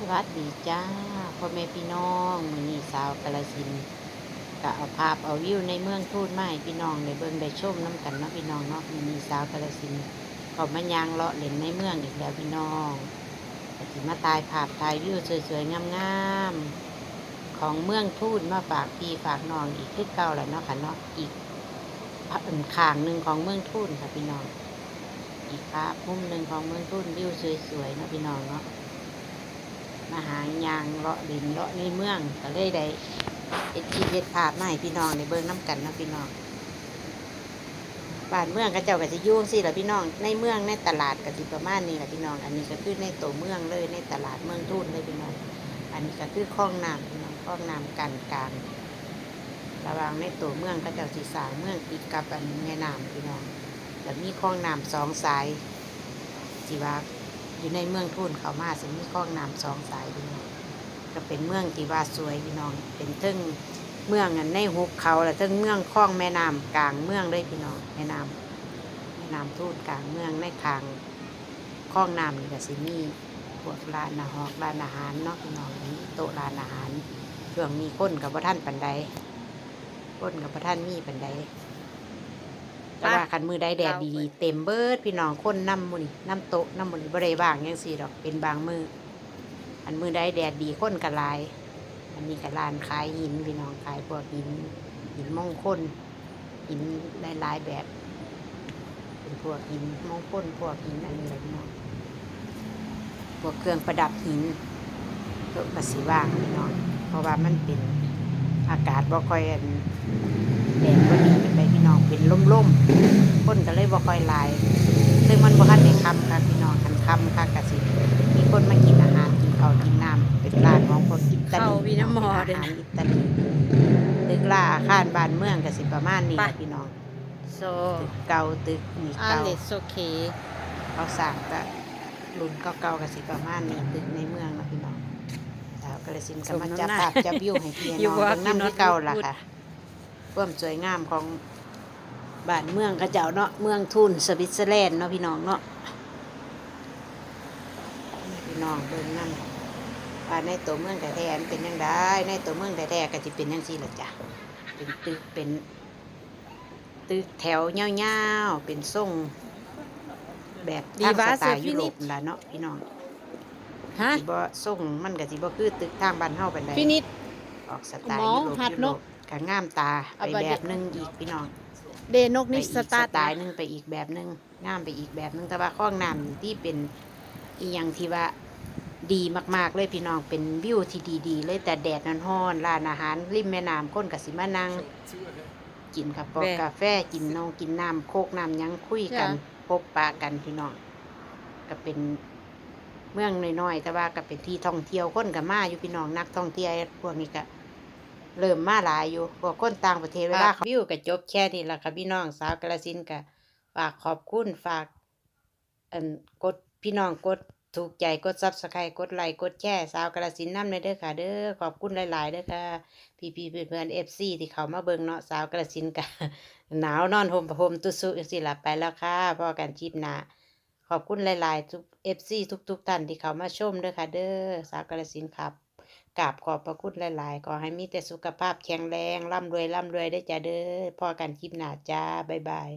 สวัสดีจ้าพ่อแม่พี่น้องมือนีสาวกาลสินก็เอาภาพเอาวิวในเมืองทูดมาให้พี่น้องได้เบิ่งได้ชมน้ำกันเนาะพี่น้องเนาะมือนีสาวกาลสินเขามายางเลาะเล่นในเมืองอีกแล้วพี่น้องกสิมาตายภาพถ่ายวิวสวยๆงามๆของเมืองทูดมาฝากพี่ฝากน้องอีกคือเก่าแล้วเนาะค่ะเนาะอีกอันข้างหนึ่งของเมืองทูดค่ะพี่น้อง อีกภาพมุมหนึ่งของเมืองทูดวิวสวยๆเนาะพี่น้องเนาะ มาหายางเลาะดินเลาะในเมืองก็เลยได้เอ็ดชีเฮ็ดภาพมาให้พี่น้องในเบิ่งน้ำกันนะพี่น้องบ้านเมืองก็เจ้าก็จะยุ่งสิล่ะพี่น้อง ในเมืองในตลาดก็สิประมาณนี้แหละพี่น้อง อันนี้ก็คือในตัวเมืองเลยในตลาดเมืองทุ่นเลยพี่น้อง อันนี้ก็คือคลองน้ำพี่น้องคลองน้ำกันกลางระว่างในตัวเมืองก็เจ้าสีสางเมืองติดกับอันแม่น้ำพี่น้องแล้วมีคลองน้ำสองสายสิว่า อยู่ในเมืองทุ่นเขามาสิมีคลองน้ำสองสายพี่น้องก็เป็นเมืองที่ว่าสวยพี่น้อง เป็นทึ่งเมืองอันในหุบเขาและทึ่งเมืองคลองแม่น้ำกลางเมืองเลยพี่น้องแม่น้ำแม่น้ำทุ่นกลางเมืองในทางคลองน้ำนี่ก็สิมีพวกร้านอาหารร้านอาหารเนาะพี่น้องมีโต๊ะร้านอาหารช่วงนี้คนกับพระท่านปันใดคนกับพระท่านมีปันใด แต่ว่าคันมือได้แดดดีๆเต็มเบิดพี่น้องคนน้ำมุนี่น้ำโต๊ะน้ำมุนี่บ่ได้บางยังสี่ดอกเป็นบางมืออันมือได้แดดดีคนกระลาย อันนี้กระลานขายหินพี่น้องขายพวกหินหินมงคลหินหลายๆแบบเป็นพวกหินมงคลพวกหินอันนี้แหละพี่น้องพวกเครื่องประดับหินก็กสิว่างพี่น้องเพราะว่ามันเป็นอากาศบ่ค่อยอันแดดก็ดีเป็น ไปพี่น้องเป็นล่มๆคนก็เลยบ่ค่อยหลาย ซึ่งมันบ่ทันได้คำค่ะพี่น้องคันคำค่ะกสิมีคนมากินอาหารกินข้าวกินน้ำเป็นร้านของคนอิตาลีเข้าวีน้ำหมอเด้อาอหารอิตาลีตึกล่าอาคารบ้านเมืองก็สิประมาณนี้แหละไปพี่น้องโซตึกเก่าตึกนี่อาเก่าเลสโอเคเขาสร้างก็รุ่นเก่าๆก็สิประมาณนี้ตึกในเมืองเนาะพี่น้องสาวกระสินธุ์ก็มาจับภาพจับวิวให้พี่อยู่น้องว่าเบิ่งพี่น้ำน็อที่ตเก่าล่ะพูดค่ะ ความสวยงามของบ้านเมืองกระเจ้าเนาะเมืองทุนสวิตเซอร์แลนด์เนาะพี่น้องเนาะพี่น้องเบิ่งนั่นว่าในตัวเมืองแต่แท้ๆมันเป็นยังไงในตัวเมืองแต่แท้ๆก็จะเป็นยังสี่ละจ้ะเป็นตึกเป็นตึกแถวยาวๆเป็นทรงแบบดีทางวะสไตล์เสื้อฟิยุโรนิปชล่ะเนาะพี่น้องฮะสิบ่ทรงมันก็สิบ่คือตึกทางบ้านเฮาปานใดฟินิชออกสไตล์หมอยุโรปหัดยุโรนป กก็งามตาเอาไปบัดแบเด็บดหนึงอีกพี่น้องเดนกไปนี่อีกสสตาร์ทไตล์หนึงไปอีกแบบหนึงงามไปอีกแบบหนึงแต่ว่าข้องน้ำที่เป็นอีหยังที่ว่าดีมากๆเลยพี่น้องเป็นวิวที่ดี ๆ เลยแต่แดดนันฮ้อนร้านอาหารริมแม่น้ำคนกับสิมานั่งกินกับปอกกาแฟกินนองกินน้ำโคกน้ำหยังคุยกันพบปะกันพี่น้องก็เป็นเมืองน้อยๆแต่ว่าก็เป็นที่ท่องเที่ยวคนกับมาอยู่พี่น้องนักท่องเที่ยวพวกนี้ก็ เริ่มมาหลายอยู่พวกคนต่างประเทศเวลาเขาวิวก็จบแค่นี้แหละค่ะพี่น้องสาวกระสินธุ์ก็ฝากขอบคุณฝากอันกดพี่น้องกดถูกใจกดซับสไครต์กดไลค์กดแชร์สาวกระสินธุ์นำเลยเด้อค่ะ เด้อขอบคุณหลายๆเด้อค่ะ พี่พี่เพื่อนเพื่อนเอฟซีที่เขามาเบิ่งเนาะสาวกระสินธุ์ก็หนาวนอนห่มผ้าห่มตุสุจังสิหลับไปแล้วค่ะพอกันจีบหนาขอบคุณหลายๆทุกเอฟซีทุกๆท่านที่เขามาชมเด้อค่ะ เด้อสาวกระสินธุ์ครับ กราบขอบพระคุณหลาย ๆ ขอให้มีแต่สุขภาพแข็งแรงร่ำรวยร่ำรวยได้จ้าเด้อพอกันคลิปหน้าจ้าบ๊ายบาย